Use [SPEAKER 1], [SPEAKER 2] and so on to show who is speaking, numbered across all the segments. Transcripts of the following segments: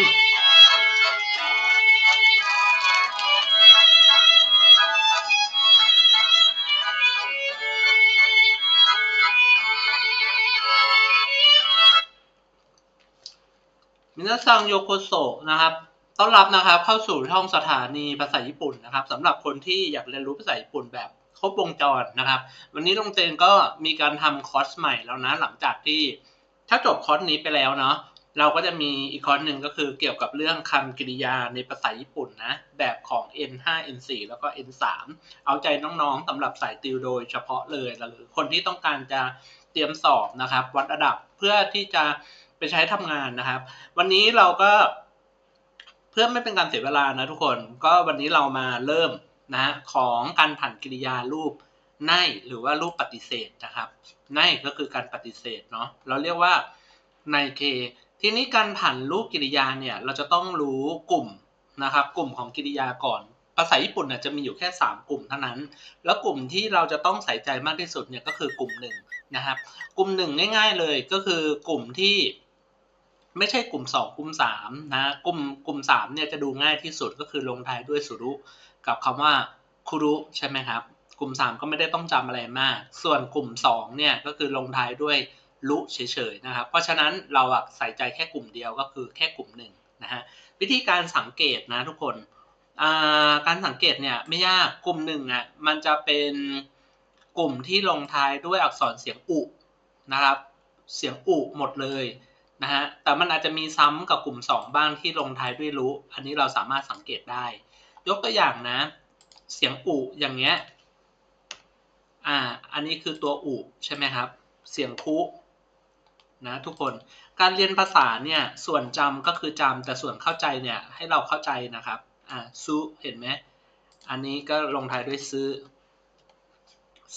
[SPEAKER 1] มินาซังโยโกโซนะครับต้อนรับนะครับเข้าสู่ช่องสถานีภาษาญี่ปุ่นนะครับสำหรับคนที่อยากเรียนรู้ภาษาญี่ปุ่นแบบครบวงจรนะครับ วันนี้ลงเจนก็มีการทำคอร์สใหม่แล้วนะหลังจากที่ถ้าจบคอร์สนี้ไปแล้วเนาะ เราก็จะมีอีกคอร์สหนึ่งก็คือเกี่ยวกับเรื่องคำกริยาในภาษาญี่ปุ่นนะ แบบของ N5 N4 แล้วก็ N3 เอาใจน้องๆสำหรับสายติวโดยเฉพาะเลยหรือคนที่ต้องการจะเตรียมสอบนะครับ วัดระดับเพื่อที่จะไปใช้ทำงานนะครับ วันนี้เราก็เพื่อไม่เป็นการเสียเวลานะทุกคนก็วันนี้เรามาเริ่มนะของการผันกริยารูปในหรือว่ารูปปฏิเสธนะครับในก็คือการปฏิเสธเนาะเราเรียกว่าในเค ทีนี้การผันรูปกริยาเนี่ยเราจะต้องรู้กลุ่มนะครับ กลุ่มของกริยาก่อน ภาษาญี่ปุ่นน่ยจะมีอยู่แค่ 3 กลุ่มเท่านั้น แล้วกลุ่มที่เราจะต้องใส่ใจมากที่สุดเนี่ยก็คือกลุ่มหนึ่งนะครับ กลุ่มหนึ่งง่ายๆเลยก็คือกลุ่มที่ไม่ใช่กลุ่ม 2 กลุ่ม3นะกลุ่มกลุ่ม3เนี่ยจะดูง่ายที่สุดก็คือลงท้ายด้วยสุรุกับคำว่าคุรุใช่ไหมครับ กลุ่ม 3 ก็ไม่ได้ต้องจำอะไรมาก ส่วนกลุ่ม 2 เนี่ยก็คือลงท้ายด้วย ลุเฉยๆนะครับ เพราะฉะนั้นเราใส่ใจแค่กลุ่มเดียวก็คือแค่กลุ่มหนึ่งนะฮะวิธีการสังเกตนะทุกคนการสังเกตเนี่ยไม่ยากกลุ่มหนึ่งอะมันจะเป็นกลุ่มที่ลงท้ายด้วยอักษรเสียงอุนะครับ เสียงอุหมดเลยนะฮะแต่มันอาจจะมีซ้ำกับกลุ่ม 2 บ้างที่ลงท้ายด้วยรู้ อันนี้เราสามารถสังเกตได้ ยกตัวอย่างนะ เสียงอุอย่างเงี้ยอ่าอันนี้คือตัวอุใช่ไหมครับ เสียงคุ นะทุกคนการเรียนภาษาเนี่ยส่วนจำก็คือจำแต่ส่วนเข้าใจเนี่ยให้เราเข้าใจนะครับอ่าซูเห็นไหมอันนี้ก็ลงท้ายด้วยซื้อ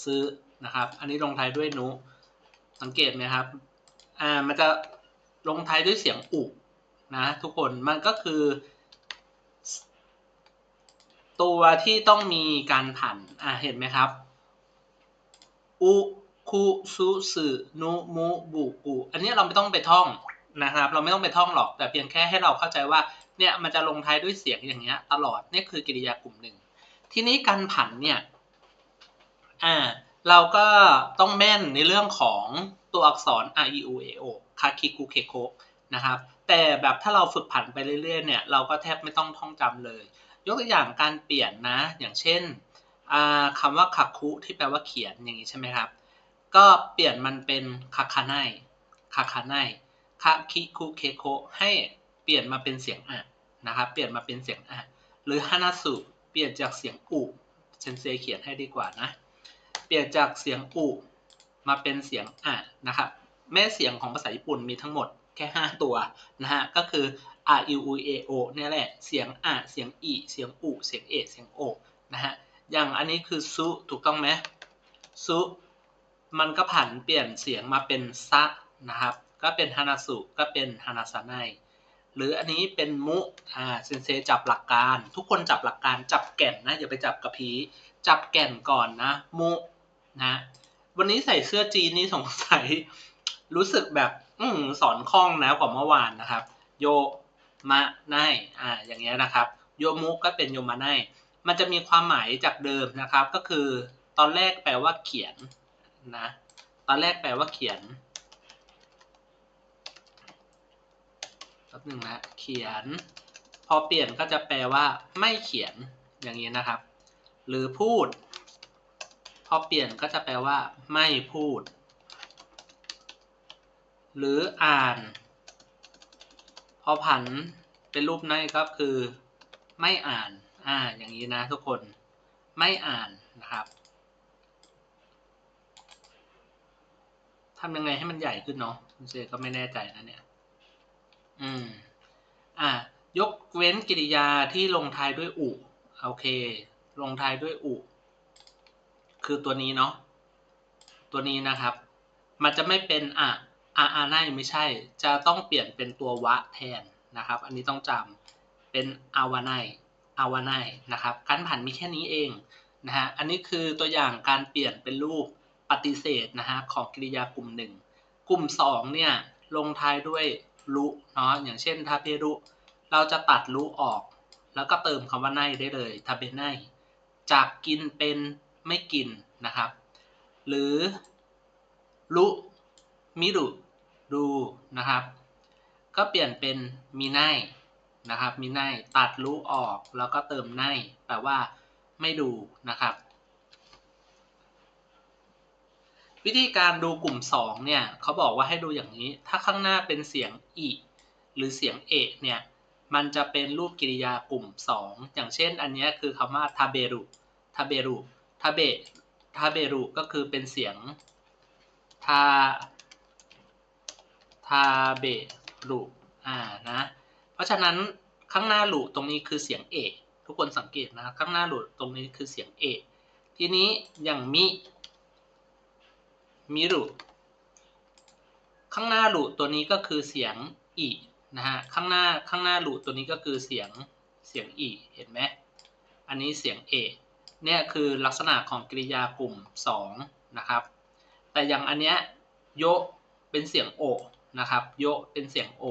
[SPEAKER 1] ซื้อนะครับ อันนี้ลงท้ายด้วยนุ สังเกตไหมครับอ่ามันจะลงท้ายด้วยเสียงอุนะทุกคนมันก็คือ ตัวที่ต้องมีการผันอ่าเห็นไหมครับอุ คุซุสึนุมุบุกุอันนี้เราไม่ต้องไปท่องนะครับ เราไม่ต้องไปท่องหรอก แต่เพียงแค่ให้เราเข้าใจว่าเนี่ยมันจะลงท้ายด้วยเสียงอย่างเงี้ย ตลอดนี่คือกริยากลุ่มหนึ่ง ทีนี้การผันเนี่ยอ่าเราก็ต้องแม่นในเรื่องของตัวอักษร r e u a o คาคิคุเคโคนะครับ แต่แบบถ้าเราฝึกผันไปเรื่อยๆเนี่ยเราก็แทบไม่ต้องท่องจำเลย ยกตัวอย่างการเปลี่ยนนะ อย่างเช่นคำว่าคักคุที่แปลว่าเขียนอย่างนี้ใช่ไหมครับ ก็เปลี่ยนมันเป็นคาคาไนคาคาไนคาคิคุเคโคให้เปลี่ยนมาเป็นเสียงอะนะครับ เปลี่ยนมาเป็นเสียงอะหรือฮานาสุเปลี่ยนจากเสียงอุเซนเซเขียนให้ดีกว่านะ เปลี่ยนจากเสียงอุมาเป็นเสียงอะนะครับ แม่เสียงของภาษาญี่ปุ่นมีทั้งหมดแค่ 5 ตัวนะฮะ ก็คือ r u u a o เนี่ยแหละ เสียงอะเสียงอีเสียงอุเสียงเอเสียงโอนะฮะ อย่างอันนี้คือซุถูกต้องไหมซุ มันก็ผันเปลี่ยนเสียงมาเป็นซะนะครับ ก็เป็นฮานาสุก็เป็นฮานาซาไนหรืออันนี้เป็นมุอ่าเซนเซจับหลักการ ทุกคนจับหลักการจับแก่นนะอย่าไปจับกระพีจับแก่นก่อนนะ มุนะ วันนี้ใส่เสื้อจีนนี่สงสัยรู้สึกแบบ อืสอนคล่องนะกว่าเมื่อวานนะครับ โยมะไนอ่าอย่างเงี้ยนะครับ โยมุก็เป็นโยมะไนมันจะมีความหมายจากเดิมนะครับ ก็คือตอนแรกแปลว่าเขียน นะ ตอนแรกแปลว่าเขียนแป๊บหนึ่งนะเขียน พอเปลี่ยนก็จะแปลว่า ไม่เขียนอย่างนี้นะครับ หรือพูด พอเปลี่ยนก็จะแปลว่า ไม่พูด หรืออ่าน พอผันเป็นรูปในก็คือ ไม่อ่านอ่าอย่างนี้นะทุกคนไม่อ่านนะครับ ทำยังไงให้มันใหญ่ขึ้นเนาะคุณเซก็ไม่แน่ใจนะเนี่ย อืม อ่ายกเว้นกริยาที่ลงท้ายด้วยอุโอเค ลงท้ายด้วยอุคือตัวนี้เนาะตัวนี้นะครับ มันจะไม่เป็นอะอาอาไนไม่ใช่ จะต้องเปลี่ยนเป็นตัววะแทนนะครับ อันนี้ต้องจำเป็นอาวาไนอาวาไนนะครับ การผันมีแค่นี้เองนะฮะ อันนี้คือตัวอย่างการเปลี่ยนเป็นรูป ฏิเสธนะฮะของกริยากลุ่มหนึ่งกลุ่ม2เนี่ยลงท้ายด้วยรุเนาะอย่างเช่นทาเพรุเราจะตัดรู้ออก แล้วก็เติมคำว่าไนได้เลยทาเบไนจากกินเป็นไม่กินนะครับ หรือรุมิรุดูนะครับ ก็เปลี่ยนเป็นมีไนนะครับมีไนตัดรู้ออกแล้วก็เติมไนแปลว่าไม่ดูนะครับ วิธีการดูกลุ่ม 2 เนี่ยเขาบอกว่าให้ดูอย่างนี้ ถ้าข้างหน้าเป็นเสียงอีหรือเสียงเอะเนี่ย มันจะเป็นรูปกริยากลุ่ม 2 อย่างเช่น อันนี้คือคำว่าทาเบรุทาเบรุทาเบทาเบรุก็คือเป็นเสียงทาทาเบรุอ่านะ เพราะฉะนั้นข้างหน้าหลุตรงนี้คือเสียงเอะทุกคนสังเกตนะข้างหน้าหลุตรงนี้คือเสียงเอะทีนี้อย่างมิ มิรุข้างหน้าหลุตัวนี้ก็คือเสียงอีนะฮะข้างหน้าข้างหน้าหลุตัวนี้ก็คือเสียงเสียงอีเห็นไหมอันนี้เสียงเอเนี่ยคือลักษณะของกริยากลุ่ม 2 นะครับ แต่อย่างอันเนี้ยโยเป็นเสียงโอนะครับโยเป็นเสียงโอ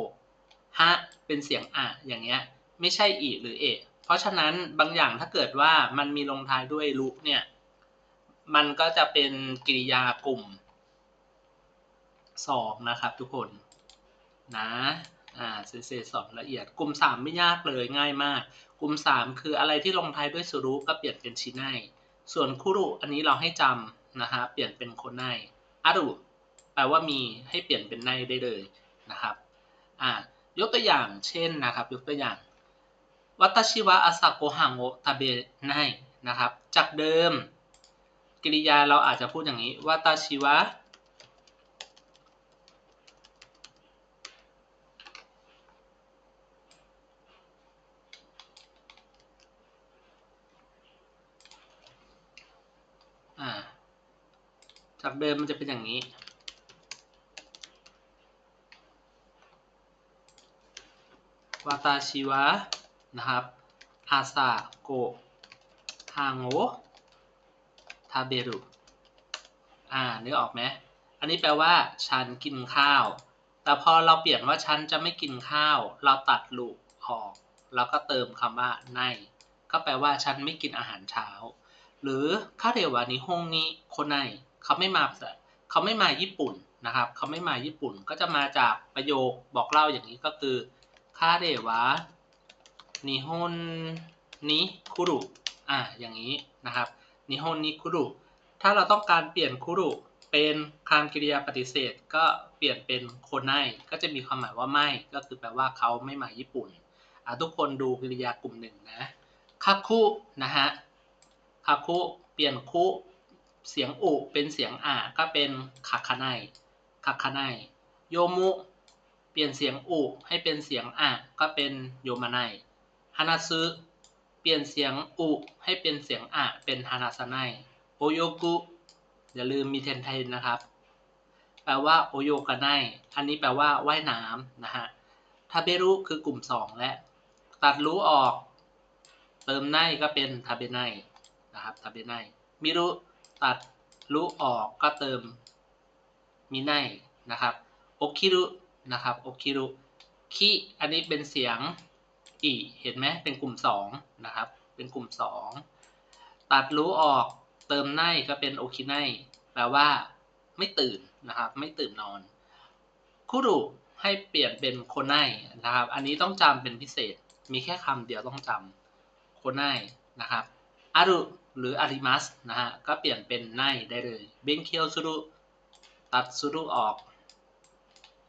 [SPEAKER 1] ฮะเป็นเสียงอะอย่างเงี้ยไม่ใช่อีหรือเอเพราะฉะนั้นบางอย่างถ้าเกิดว่ามันมีลงท้ายด้วยรุเนี่ยมันก็จะเป็นกริยากลุ่ม 2นะครับทุกคนนะอ่าเซเซสองละเอียดกลุ่ม 3 ไม่ยากเลยง่ายมาก กลุ่ม 3 คืออะไรที่ลงท้ายด้วยสุรุก็เปลี่ยนเป็นชิไนส่วนคุรุอันนี้เราให้จำนะฮะเปลี่ยนเป็นโคไนอารุแปลว่ามีให้เปลี่ยนเป็นไนได้เลยนะครับอ่ายกตัวอย่างเช่นนะครับ ยกตัวอย่างวัตชิวะอาซาโกฮังโอทาเบไนนะครับ จากเดิม กริยาเราอาจจะพูดอย่างนี้วัตชิวะ อ่า จากเดิมมันจะเป็นอย่างนี้ วาตาชิวะ นะครับ อาซาโกฮางโอทาเบรุ อ่านึกออกไหม อันนี้แปลว่าฉันกินข้าว แต่พอเราเปลี่ยนว่าฉันจะไม่กินข้าว เราตัดลูกออก แล้วก็เติมคำว่าไนก็แปลว่าฉันไม่กินอาหารเช้า หรือคาเดวานิฮงนี้โคไน เขาไม่มาเขาไม่มาญี่ปุ่นนะครับ เขาไม่มาญี่ปุ่นก็จะมาจากประโยคบอกเล่าอย่างนี้ก็คือคาเดวะนิฮนนิคุรุอ่าอย่างนี้นะครับนิฮนนิคุรุถ้าเราต้องการเปลี่ยนคุรุเป็นคำกริยาปฏิเสธ ก็เปลี่ยนเป็นโคไนก็จะมีความหมายว่าไม่ก็คือแปลว่าเขาไม่มาญี่ปุ่นอ่าทุกคนดูกริยากลุ่มหนึ่งนะคาคุนะฮะคาคุเปลี่ยนคุ เสียงอุเป็นเสียงอะก็เป็นคาคาไนคาคาไนโยมุเปลี่ยนเสียงอุให้เป็นเสียงอะก็เป็นโยมาไนฮานาซึเปลี่ยนเสียงอุให้เป็นเสียงอะเป็นฮานาซาไนโอโยกุอย่าลืมมีเทนไทนนะครับ แปลว่าโอโยกาไนอันนี้แปลว่าว่ายน้ำนะฮะทาเบรุคือกลุ่ม 2 และ ตัดรู้ออก เติมไนก็เป็นทาเบไนนะครับทาเบไนมิรุ ตัดรู้ออกก็เติมมิไนนะครับโอคิรุนะครับโอคิรุคิอันนี้เป็นเสียงอีเห็นไหมเป็นกลุ่ม2นะครับเป็นกลุ่ม 2 ตัดรู้ออกเติมไนก็เป็นโอคิไนแปลว่าไม่ตื่นนะครับไม่ตื่นนอนคุรุให้เปลี่ยนเป็นโคไนนะครับ อันนี้ต้องจำเป็นพิเศษมีแค่คำเดียวต้องจำโคไนนะครับอารุ หรืออาริมัสนะฮะ ก็เปลี่ยนเป็นไนได้เลยเบนเคียวสุรุตัดสุรุออก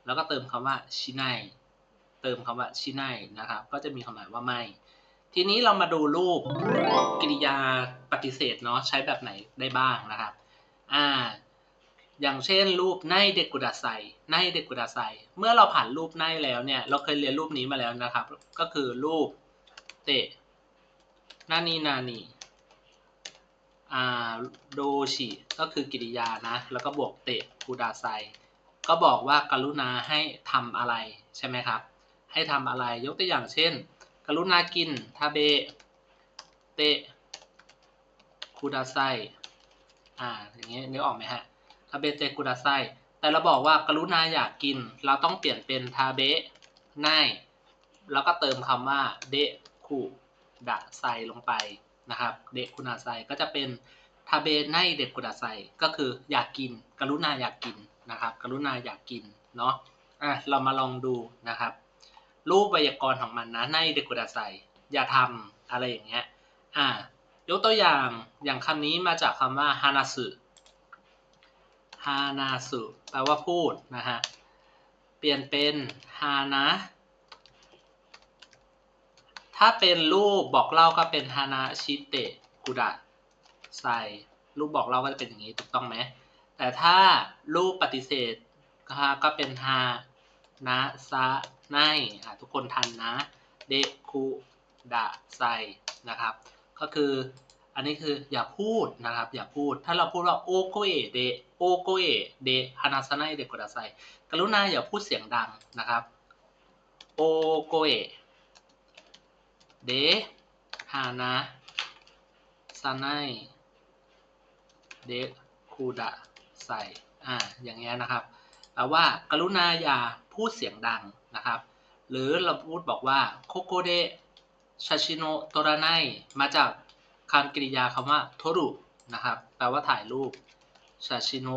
[SPEAKER 1] แล้วก็เติมคำว่าชิไนเติมคำว่าชิไนนะครับ ก็จะมีความหมายว่าไม่ ทีนี้เรามาดูรูปกริยาปฏิเสธเนาะใช้แบบไหนได้บ้างนะครับ อ่า อย่างเช่นรูปไนเดกุดาไซไนเดกุดาไซเมื่อเราผ่านรูปไนแล้วเนี่ย เราเคยเรียนรูปนี้มาแล้วนะครับ ก็คือรูปเตะนานีนานี โดชิก็คือกิริยานะ แล้วก็บวกเตะกูดาไซ ก็บอกว่ากรุณาให้ทำอะไรใช่ไหมครับ ให้ทำอะไรยกตัวอย่างเช่น กรุณากินทาเบเตะคูดาไซอ่าอย่างเงี้ยนึกออกไหมฮะทาเบเตะคูดาไซ แต่เราบอกว่ากรุณาอยากกิน เราต้องเปลี่ยนเป็นทาเบะไนแล้วก็เติมคำว่าเดคุดะไซลงไป นะครับเดคุนาไซก็จะเป็นทาเบไนเดคุดะไซก็คืออยากกิน กรุณาอยากกินนะครับ กรุณาอยากกินเนาะอะเรามาลองดูนะครับ รูปไวยากรณ์ของมันนะในเดคุดะไซอย่าทำอะไรอย่างเงี้ยอ่ายกตัวอย่างอย่างคำนี้มาจากคำว่าฮานาสึฮานาสึแปลว่าพูดนะฮะเปลี่ยนเป็นฮานะ ถ้าเป็นรูปบอกเล่าก็เป็นฮานาชิเตะกุดะใส่รูปบอกเล่าก็จะเป็นอย่างนี้ถูกต้องไหมแต่ถ้ารูปปฏิเสธก็เป็นฮานะซะไนทุกคนทันนะเดคุดะไซนะครับ ก็คืออันนี้คืออย่าพูดนะครับ อย่าพูดถ้าเราพูดว่าโอโกเอเดโอโกเอเดฮานาซาไนเดกุดะไซกรุณาอย่าพูดเสียงดังนะครับโอโกเอ เดฮานาซาไนเดคูดะไซอ่าอย่างเงี้ยนะครับแปลว่ากรุณาอย่าพูดเสียงดังนะครับ หรือเราพูดบอกว่าโคโกเดชาชิโนโตระไนมาจากคำกริยาคำว่าโทรุนะครับ แปลว่าถ่ายรูปชาชิโน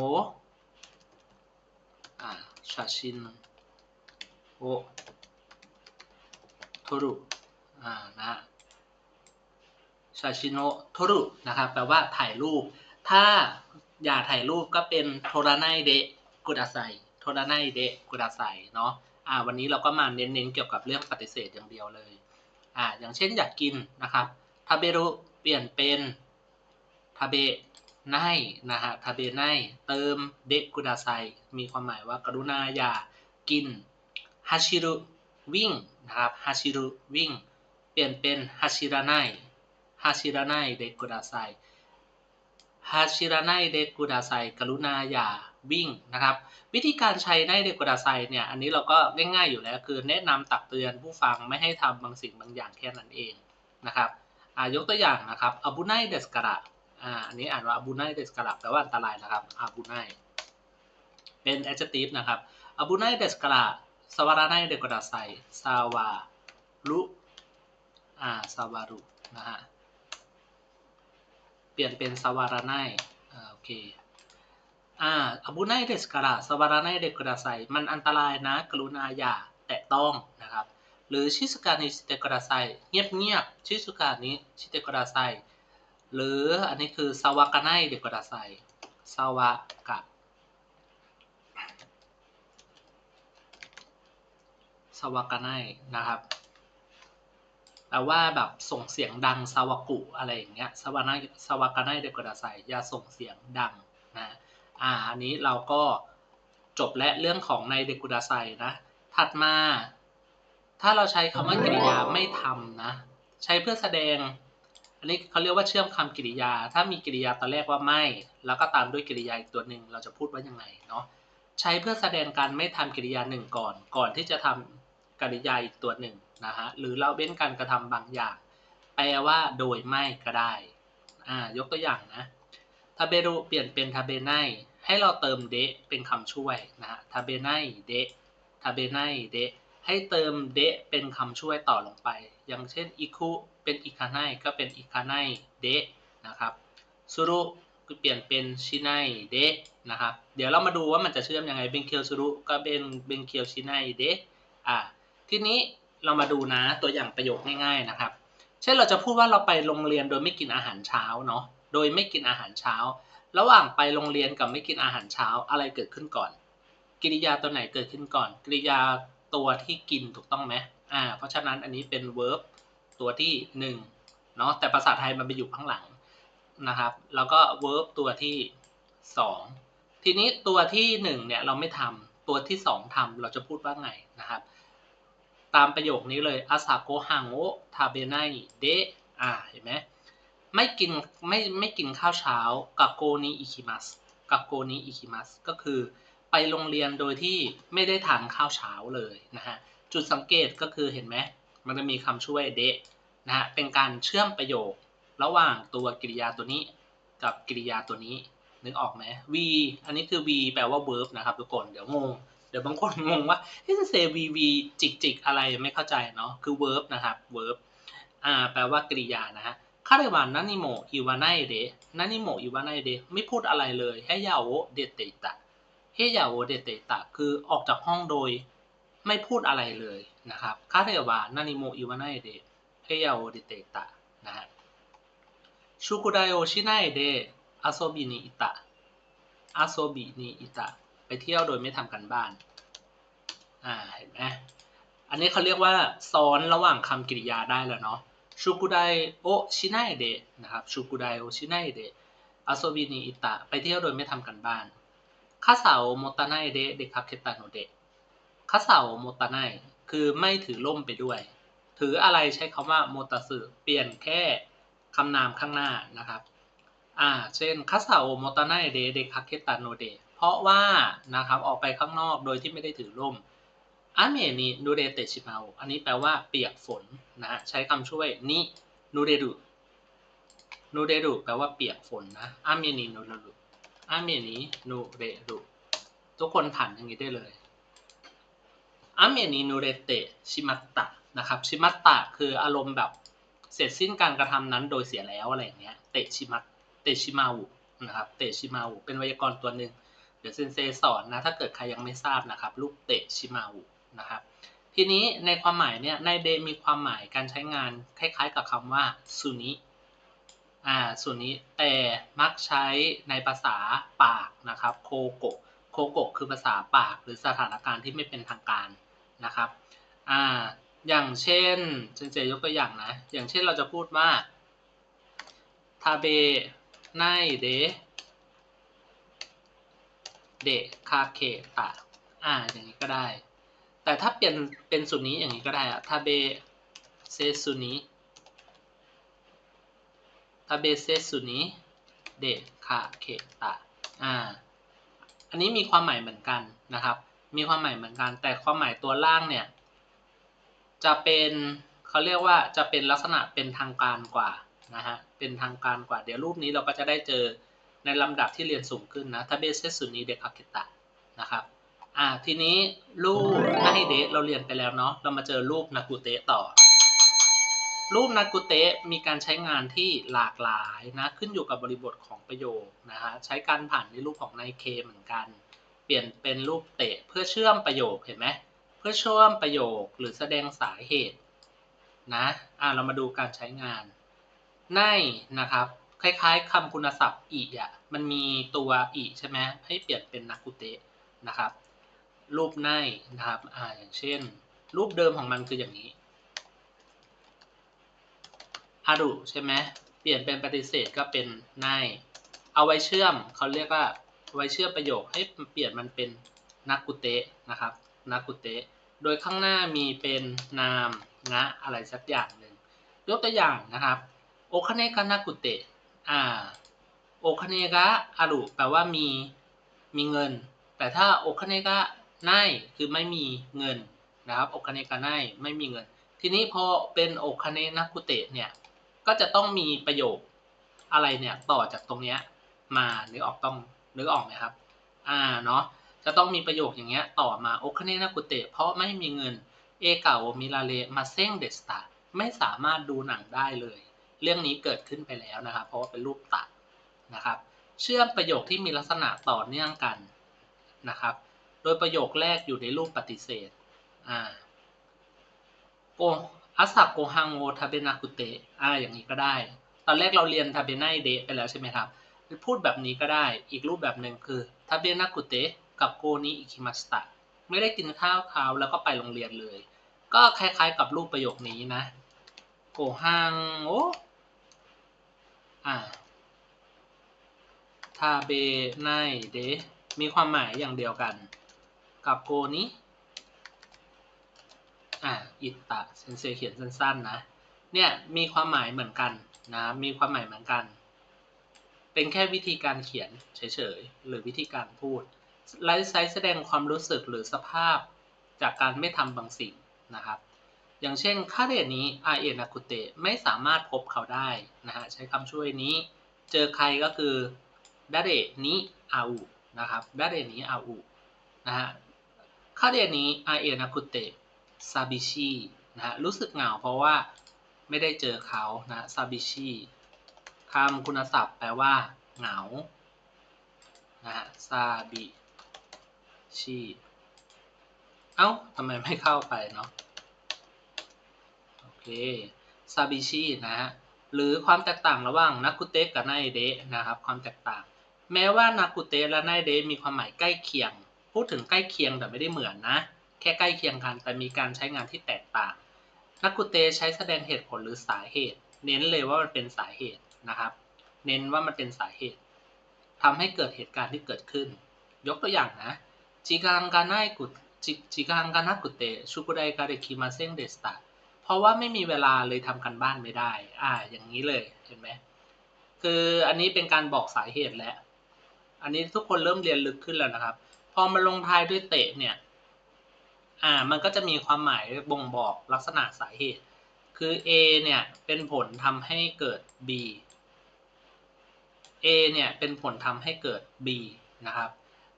[SPEAKER 1] อ่าชาชินโอโทรุ อ่านะชาชิโนโทรุนะครับแปลว่าถ่ายรูป ถ้าอยากถ่ายรูปก็เป็นโทระไนเดะกุดาไซโทระไนเดะกุดาไซเนาะอ่าวันนี้เราก็มาเน้นๆเกี่ยวกับเรื่องปฏิเสธอย่างเดียวเลยอ่าอย่างเช่นอยากกินนะครับทาเบรุเปลี่ยนเป็นทาเบไนนะฮะทาเบไนเติมเดะกุดาไซมีความหมายว่ากรุณาอย่ากินฮาชิรุวิ่งนะครับฮาชิรุวิ่ง ปลี่ยนเป็นฮาชิระไนฮาชิระไนเดกุดาไซฮาชิระไนเดกุดาไซกรุณาอย่าวิ่งนะครับ วิธีการใช้ในเดกุดาไซเนี่ย อันนี้เราก็ง่ายๆอยู่แล้ว คือแนะนำตักเตือนผู้ฟังไม่ให้ทำบางสิ่งบางอย่างแค่นั้นเองนะครับยกตัวอย่างนะครับอาบุไนเดสกระอ่าอันนี้อ่านว่าอาบุไนเดสกระแปลว่าอันตรายนะครับอาบุไนเป็น adjective นะครับอาบุไนเดสกระสวาระไนเดกุดาไซซาวารุ อาซาวารุนะฮะ เปลี่ยนเป็นสวาระไนอ่าโอเคอ่าอาบุไนเดสการะสวาระไนเดกุดาไซมันอันตรายนะ กรุณาอย่าแตะต้องนะครับ หรือชิสุกานิชิเตกุดาไซเงียบเงียบชิสุกานิชิเตกุดาไซหรืออันนี้คือสวากาไนเดกุดาไซสวากะสวากาไนนะครับ แปลว่าแบบส่งเสียงดังสวากุอะไรอย่างเงี้ยสวานาสวากาไนเดกุดาไซอย่าส่งเสียงดังนะอ่าอันนี้เราก็จบและเรื่องของในเดกุดาไซนะ ถัดมา ถ้าเราใช้คำว่ากริยาไม่ทำนะ ใช้เพื่อแสดง อันนี้เขาเรียกว่าเชื่อมคำกริยา ถ้ามีกริยาตอนแรกว่าไม่ แล้วก็ตามด้วยกริยาอีกตัวหนึ่งเราจะพูดว่ายังไงเนาะใช้เพื่อแสดงการไม่ทำกริยาหนึ่งก่อน ก่อนที่จะทำกริยาอีกตัวหนึ่ง นะฮะหรือเราเว้นการกระทำบางอย่าง แปลว่าโดยไม่ก็ได้อ่ายกตัวอย่างนะทาเบรุเปลี่ยนเป็นทาเบไนให้เราเติมเดะเป็นคำช่วยนะฮะทาเบไนเดะทาเบไนเดะให้เติมเดะเป็นคำช่วยต่อลงไป อย่างเช่นอิคุเป็นอิคาไนก็เป็นอิคาไนเดะนะครับสุรุก็เปลี่ยนเป็นชิไนเดะนะครับ เดี๋ยวเรามาดูว่ามันจะเชื่อมยังไงเบนเคียวสุรุก็เป็นเบนเคียวชิไนเดะอ่าทีนี้ เรามาดูนะตัวอย่างประโยคง่ายๆนะครับ เช่นเราจะพูดว่าเราไปโรงเรียนโดยไม่กินอาหารเช้าเนาะ โดยไม่กินอาหารเช้า ระหว่างไปโรงเรียนกับไม่กินอาหารเช้าอะไรเกิดขึ้นก่อน กิริยาตัวไหนเกิดขึ้นก่อน กิริยาตัวที่กินถูกต้องไหมอ่า เพราะฉะนั้นอันนี้เป็น verb ตัวที่หนึ่งเนาะ แต่ภาษาไทยมันไปอยู่ข้างหลังนะครับ แล้วก็ verb ตัวที่สองทีนี้ตัวที่หนึ่งเนี่ยเราไม่ทำตัวที่สองทำเราจะพูดว่าไงนะครับ ตามประโยคนี้เลยอาซาโกฮังโอทาเบไนเดอ่าเห็นไหมไม่กินไม่ไม่กินข้าวเช้ากับโกนิอิคิมัสกับโกนิอิคิมัสก็คือไปโรงเรียนโดยที่ไม่ได้ทานข้าวเช้าเลยนะฮะจุดสังเกตก็คือเห็นไหมมันจะมีคำช่วยเดะนะฮะเป็นการเชื่อมประโยค ระหว่างตัวกริยาตัวนี้กับกริยาตัวนี้นึกออกไหม v อันนี้คือ v แปลว่า verb นะครับทุกคน เดี๋ยวงง ดี๋ยวดี๋ยวบางคนงงว่าเฮ้ยเซวีวีจิกจิกอะไรไม่เข้าใจเนาะคือ verb นะครับ verb อ่าแปลว่ากริยานะฮะคาเรวานานิโมอิวาไนเดนานิโมอิวาไนเดไม่พูดอะไรเลยให้ยาโอเดเตตะให้ยาโอเดเตตะคือออกจากห้องโดยไม่พูดอะไรเลยนะครับคาเรวานานิโมอิวาไนเดให้ยาโอเดเตตะนะฮะชูกุไดโอชิไนเดอาโซบินิอิตะอาโซบินิอิตะ ไปเที่ยวโดยไม่ทำกันบ้าน อ่า เห็นไหมอันนี้เขาเรียกว่าซ้อนระหว่างคำกริยาได้แล้วเนาะ ชูกุไดโอชิไนเดะนะครับ ชูกุไดโอชิไนเดะอาโซบินิอิตะ ไปเที่ยวโดยไม่ทำกันบ้านคาสาโอมตาไนเดะเดคาเคตาโนเดะคาสาโอมตาไนคือไม่ถือล่มไปด้วย ถืออะไรใช้คำว่าโมตสึเปลี่ยนแค่คำนามข้างหน้านะครับ อ่า เช่นคาสาโอโมตาไนเดะเดคาเคตาโนเดะ เพราะว่านะครับออกไปข้างนอกโดยที่ไม่ได้ถือร่มอาเมนินูเดเตชิมาอันนี้แปลว่าเปียกฝนนะใช้คำช่วยนินูเดรุนูเดรุแปลว่าเปียกฝนนะอาเมนินูเดรุอาเมนินูเดรุทุกคนผ่านอย่างนี้ได้เลยอาเมนินูเดเตชิมัตตะนะครับชิมัตตะคืออารมณ์แบบเสร็จสิ้นการกระทำนั้นโดยเสียแล้วอะไรอย่างเงี้ยเตชิมัตเตชิมาอุนะครับเตชิมาอุเป็นไวยากรณ์ตัวหนึ่ง เดี๋ยวเซนเซสอนนะถ้าเกิดใครยังไม่ทราบนะครับรูปเตะชิมาอุนะครับ ทีนี้ในความหมายเนี่ยในเดมีความหมายการใช้งานคล้ายๆ กับคำว่าสุนิอ่าสุนิแต่มักใช้ในภาษาปากนะครับโคโกะโคโกะคือภาษาปากหรือสถานการณ์ที่ไม่เป็นทางการนะครับอ่าอย่างเช่นเจนเจยกตัวอย่างนะ อย่างเช่นเราจะพูดว่าทาเบไนเด เดคาเคตะอ่าอย่างนี้ก็ได้ แต่ถ้าเปลี่ยนเป็นสุนี้อย่างนี้ก็ได้อะทาเบเซสุนิทาเบเซสุนิเดคาเคตะอ่าอันนี้มีความหมายเหมือนกันนะครับ มีความหมายเหมือนกัน แต่ความหมายตัวล่างเนี่ย จะเป็นเขาเรียกว่าจะเป็นลักษณะเป็นทางการกว่านะฮะ เป็นทางการกว่า เดี๋ยวรูปนี้เราก็จะได้เจอ ในลำดับที่เรียนสูงขึ้นนะทาเบเซสุนิเดคาเคตะนะครับอ่าทีนี้รูปนาฮิเดะเราเรียนไปแล้วเนาะเรามาเจอรูปนากุเตะต่อ รูปนากุเตะมีการใช้งานที่หลากหลายนะขึ้นอยู่กับบริบทของประโยคนะฮะใช้การผ่านในรูปของนเคเหมือนกัน เปลี่ยนเป็นรูปเตะเพื่อเชื่อมประโยคเห็นไหมเพื่อเชื่อมประโยคหรือแสดงสาเหตุนะอ่าเรามาดูการใช้งานในนะครับ คล้าย ๆคำคุณศัพท์อีอะมันมีตัวอีใช่ไหมให้เปลี่ยนเป็นนากุเตะนะครับ รูปในนะครับอ่าอย่างเช่น รูปเดิมของมันคืออย่างนี้อารุใช่ไหมเปลี่ยนเป็นปฏิเสธก็เป็นในเอาไว้เชื่อมเขาเรียกว่าไว้เชื่อมประโยคให้เปลี่ยนมันเป็นนักกุเตะนะครับนักกุเตะโดยข้างหน้ามีเป็นนามนะอะไรสักอย่างหนึ่งยกตัวอย่างนะครับโอคาเนกานากุเตะ อ่าโอคเนกะอารุแปลว่ามีมีเงิน แต่ถ้าโอคเนกะไนคือไม่มีเงินนะครับโอคเนกะไนไม่มีเงิน ทีนี้พอเป็นโอคเนนากุเตะเนี่ยก็จะต้องมีประโยคอะไรเนี่ยต่อจากตรงเนี้ยมานึกอออกต้องนึกออกไหมครับอ่าเนาะจะต้องมีประโยคอย่างเงี้ยต่อมาโอคเนนากุเตะเพราะไม่มีเงินเอเก่ามิลาเลมาเซ้งเดสตาไม่สามารถดูหนังได้เลย เรื่องนี้เกิดขึ้นไปแล้วนะครับ เพราะว่าเป็นรูปตัดนะครับ เชื่อมประโยคที่มีลักษณะต่อเนื่องกันนะครับ โดยประโยคแรกอยู่ในรูปปฏิเสธอ่าโกอาสักโกฮังโอทาเบนากุเตะอ่าอย่างนี้ก็ได้ ตอนแรกเราเรียนทาเบนาเดะไปแล้วใช่ไหมครับ พูดแบบนี้ก็ได้ อีกรูปแบบหนึ่งคือทาเบนากุเตะกับโกนิอิคิมัสตะไม่ได้กินข้าวคาแล้วก็ไปโรงเรียนเลย ก็คล้ายๆกับรูปประโยคนี้นะโกฮังโอ อ่าทาเบไนเดมีความหมายอย่างเดียวกัน กับโกนี้ อ่าอิตตะเซนเซเขียนสั้นๆนะ เนี่ยมีความหมายเหมือนกันนะ มีความหมายเหมือนกัน เป็นแค่วิธีการเขียนเฉยๆ หรือวิธีการพูดไลฟ์ไซส์แสดงความรู้สึกหรือสภาพจากการไม่ทำบางสิ่งนะครับ อย่างเช่นคาเรนี้อาเอนาคุเตไม่สามารถพบเขาได้นะฮะใช้คำช่วยนี้ เจอใครก็คือดาเดนิอาอุนะครับดาเดนิอาอุนะฮะข้อเรียนี้อาเอนากุเตซาบิชินะฮะรู้สึกเหงาเพราะว่าไม่ได้เจอเขานะซาบิชิคำคุณศัพท์แปลว่า เหงานะฮะซาบิชิเอ้าทำไมไม่เข้าไปเนาะ ซาบิชินะฮะหรือความแตกต่างระหว่างนักกุเตะกับไนเดะนะครับความแตกต่าง แม้ว่านากุเตะและไนเดะมีความหมายใกล้เคียง พูดถึงใกล้เคียงแต่ไม่ได้เหมือนนะ แค่ใกล้เคียงกันแต่มีการใช้งานที่แตกต่าง นักกุเตะใช้แสดงเหตุผลหรือสาเหตุ เน้นเลยว่ามันเป็นสาเหตุนะครับ เน้นว่ามันเป็นสาเหตุทำให้เกิดเหตุการณ์ที่เกิดขึ้น ยกตัวอย่างนะจิกังกาไนกุจิจิกังกานากุเตะชุกุไดกาเดคิมาเซงเดสตา เพราะว่าไม่มีเวลาเลยทำกันบ้านไม่ได้ อ่า อย่างนี้เลยเห็นไหมคืออันนี้เป็นการบอกสาเหตุแล้ว อันนี้ทุกคนเริ่มเรียนลึกขึ้นแล้วนะครับ พอมาลงท้ายด้วยเตะเนี่ย อ่า มันก็จะมีความหมายบ่งบอกลักษณะสาเหตุ คือ A เนี่ยเป็นผลทำให้เกิด B A เนี่ยเป็นผลทำให้เกิด B นะครับ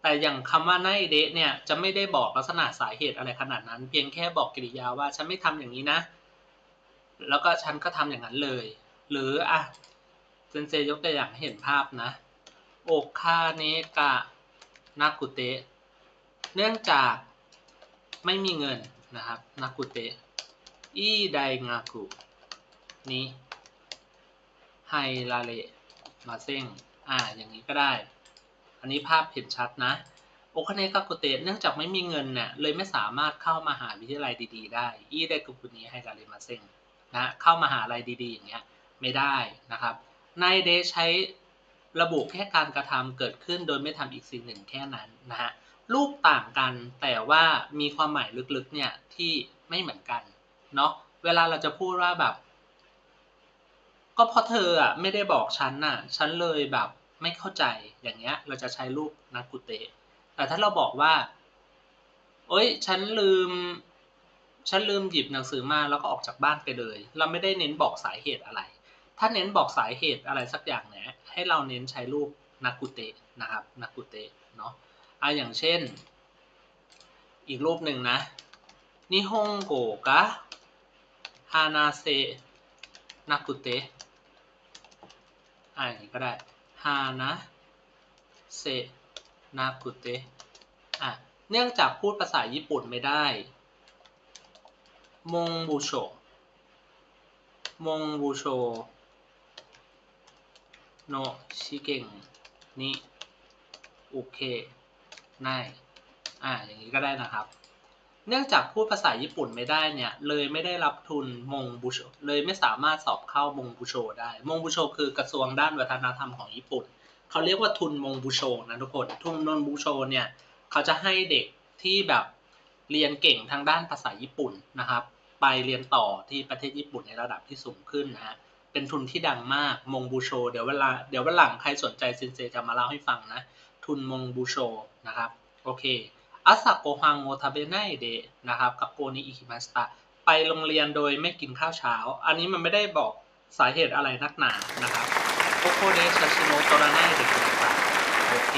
[SPEAKER 1] แต่อย่างคำว่าไนเดะเนี่ยจะไม่ได้บอกลักษณะสาเหตุอะไรขนาดนั้น เพียงแค่บอกกริยาว่าฉันไม่ทำอย่างนี้นะ แล้วก็ฉันก็ทำอย่างนั้นเลย หรืออะเซนเซยกตัวอย่างให้เห็นภาพนะ โอคาเนกะนากุเตะ เนื่องจากไม่มีเงินนะครับนากุเตะ อีไดงากุนี้ไฮลาเลมาเซ้งอ่า อย่างนี้ก็ได้ อันนี้ภาพเห็นชัดนะ โอคาเนกากุเตะ เนื่องจากไม่มีเงินเนี่ยเลยไม่สามารถเข้ามาหาวิทยาลัยดี ๆ ได้ อีไดกุกุนี้ไฮลาเลมาเซ้ง นะเข้ามาหาลัยดีๆอย่างเงี้ยไม่ได้นะครับในเดใช้ระบุแค่การกระทำเกิดขึ้นโดยไม่ทำอีกสิ่งหนึ่งแค่นั้นนะฮะรูปต่างกันแต่ว่ามีความหมายลึกๆเนี่ยที่ไม่เหมือนกันเนาะเวลาเราจะพูดว่าแบบ ก็เพราะเธออะไม่ได้บอกฉันน่ะฉันเลยแบบไม่เข้าใจอย่างเงี้ย เราจะใช้รูปนากุเตะแต่ถ้าเราบอกว่า เอ้ย ฉันลืม ฉันลืมหยิบหนังสือมาแล้วก็ออกจากบ้านไปเลย เราไม่ได้เน้นบอกสาเหตุอะไร ถ้าเน้นบอกสาเหตุอะไรสักอย่างเนี่ยให้เราเน้นใช้รูปนากุเตะนะครับนากุเตะเนาะอะอย่างเช่น อีกรูปหนึ่งนะนิฮงโกกะฮานาเซนากุเตะอะอย่างนี้ก็ได้ฮานาเซนากุเตะอะเนื่องจากพูดภาษาญี่ปุ่นไม่ได้ มงบูโชมงบูโชโนชิเกงนิโอเคไนอ่าอย่างนี้ก็ได้นะครับ เนื่องจากพูดภาษาญี่ปุ่นไม่ได้เนี่ย เลยไม่ได้รับทุนมงบุโช เลยไม่สามารถสอบเข้ามงบุโชได้ มงบุโชคือกระทรวงด้านวัฒนธรรมของญี่ปุ่น เขาเรียกว่าทุนมงบุโชนะทุกคน ทุนมงบุโชเนี่ย เขาจะให้เด็กที่แบบ เรียนเก่งทางด้านภาษาญี่ปุ่นนะครับ ไปเรียนต่อที่ประเทศญี่ปุ่นในระดับที่สูงขึ้นนะฮะเป็นทุนที่ดังมากมงบูโช เดี๋ยวเวลาเดี๋ยววันหลังใครสนใจเซนเซจะมาเล่าให้ฟังนะ ทุนมงบูโชนะครับโอเคอาซาโกฮังโอทาเบไนเดนะครับกับโกนิอิคิมาสตะไปโรงเรียนโดยไม่กินข้าวเช้า อันนี้มันไม่ได้บอกสาเหตุอะไรนักหนานะครับโคโคเดชาชิโนโตราไนเดกิตะโอเค